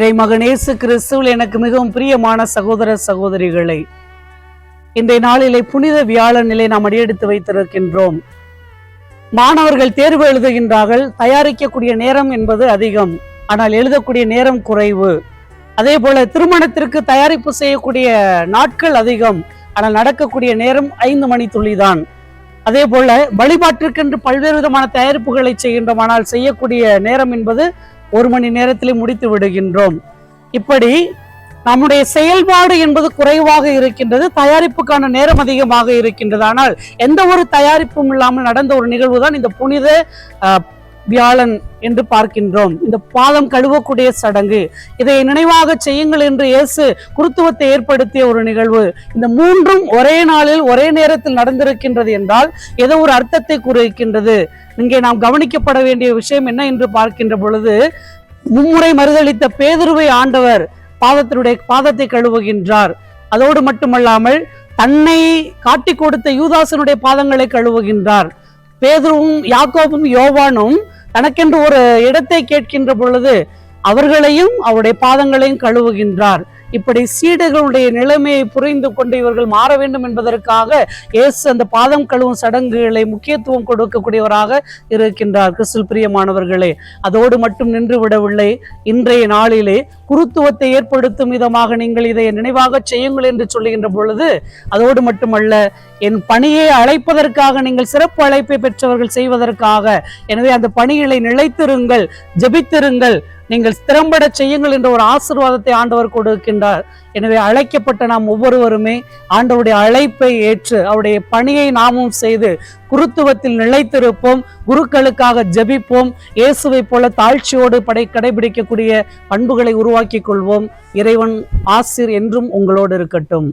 மகன் இயேசு கிறிஸ்துவில் எனக்கு மிகவும் பிரியமான சகோதர சகோதரிகளை இன்றைய நாளிலே புனித வியாழனிலே நாம் அடியெடுத்து வைத்திருக்கின்றோம். மாணவர்கள் தேர்வு எழுதுகின்றார்கள் தயாரிக்கக்கூடிய நேரம் என்பது அதிகம் ஆனால் எழுதக்கூடிய நேரம் குறைவு. அதே போல திருமணத்திற்கு தயாரிப்பு செய்யக்கூடிய நாட்கள் அதிகம் ஆனால் நடக்கக்கூடிய நேரம் ஐந்து மணி துளிதான். அதே போல வழிபாட்டிற்கென்று பல்வேறு விதமான தயாரிப்புகளை செய்கின்றோம் ஆனால் செய்யக்கூடிய நேரம் என்பது ஒரு மணி நேரத்திலே முடித்து விடுகின்றோம். இப்படி நம்முடைய செயல்பாடு என்பது குறைவாக இருக்கின்றது தயாரிப்புக்கான நேரம் அதிகமாக இருக்கின்றது. ஆனால் எந்த ஒரு தயாரிப்பும் இல்லாமல் நடந்த ஒரு நிகழ்வு தான் இந்த புனித வியாழன் என்று பார்க்கின்றோம். இந்த பாதம் கழுவக்கூடிய சடங்கு. இதை நினைவாக செய்யுங்கள் என்று இயேசு குருத்துவத்தை ஏற்படுத்திய ஒரு நிகழ்வு. இந்த மூன்றும் ஒரே நாளில் ஒரே நேரத்தில் நடந்திருக்கின்றது என்றால் ஏதோ ஒரு அர்த்தத்தை குறிக்கின்றது இங்கே நாம் கவனிக்கப்பட வேண்டிய விஷயம் என்ன என்று பார்க்கின்ற பொழுது மும்முறை மறுதளித்த பேதுருவை ஆண்டவர் பாதத்தினுடைய பாதத்தை கழுவுகின்றார். அதோடு மட்டுமல்லாமல் தன்னை காட்டிக் கொடுத்த யூதாசனுடைய பாதங்களை கழுவுகின்றார். பேதுருவும் யாக்கோபும் யோவானும் தனக்கென்று ஒரு இடத்தை கேட்கின்ற பொழுது அவர்களையும் அவருடைய பாதங்களையும் கழுவுகின்றார். இப்படி சீடர்களுடைய நிலைமையை புரிந்து கொண்டு இவர்கள் மாற வேண்டும் என்பதற்காக இயேசு அந்த பாதம் கழுவும் சடங்குகளை முக்கியத்துவம் கொடுக்கக்கூடியவராக இருக்கின்றார். கிறிஸ்துவில் பிரியமானவர்களே அதோடு மட்டும் நின்று விடவில்லை இன்றைய நாளிலே குருத்துவத்தை ஏற்படுத்தும் விதமாக நீங்கள் இதை நினைவாக செய்யுங்கள் என்று சொல்லுகின்ற பொழுது அதோடு மட்டுமல்ல என் பணியை அழைப்பதற்காக நீங்கள் சிறப்பு அழைப்பை பெற்றவர்கள் செய்வதற்காக எனவே அந்த பணிகளை நிலைத்திருங்கள் ஜெபித்திருங்கள். நீங்கள் திறம்பட செய்யுங்கள் என்ற ஒரு ஆசீர்வாதத்தை ஆண்டவர் கொடுக்கின்றார். எனவே அழைக்கப்பட்ட நாம் ஒவ்வொருவருமே ஆண்டவருடைய அழைப்பை ஏற்று அவருடைய பணியை நாமும் செய்து குருத்துவத்தில் நிலைத்திருப்போம். குருக்களுக்காக ஜெபிப்போம். இயேசுவை போல தாழ்ச்சியோடு படை கடைபிடிக்கக்கூடிய பண்புகளை உருவாக்கிக் கொள்வோம். இறைவன் ஆசிர் என்றும் உங்களோடு இருக்கட்டும்.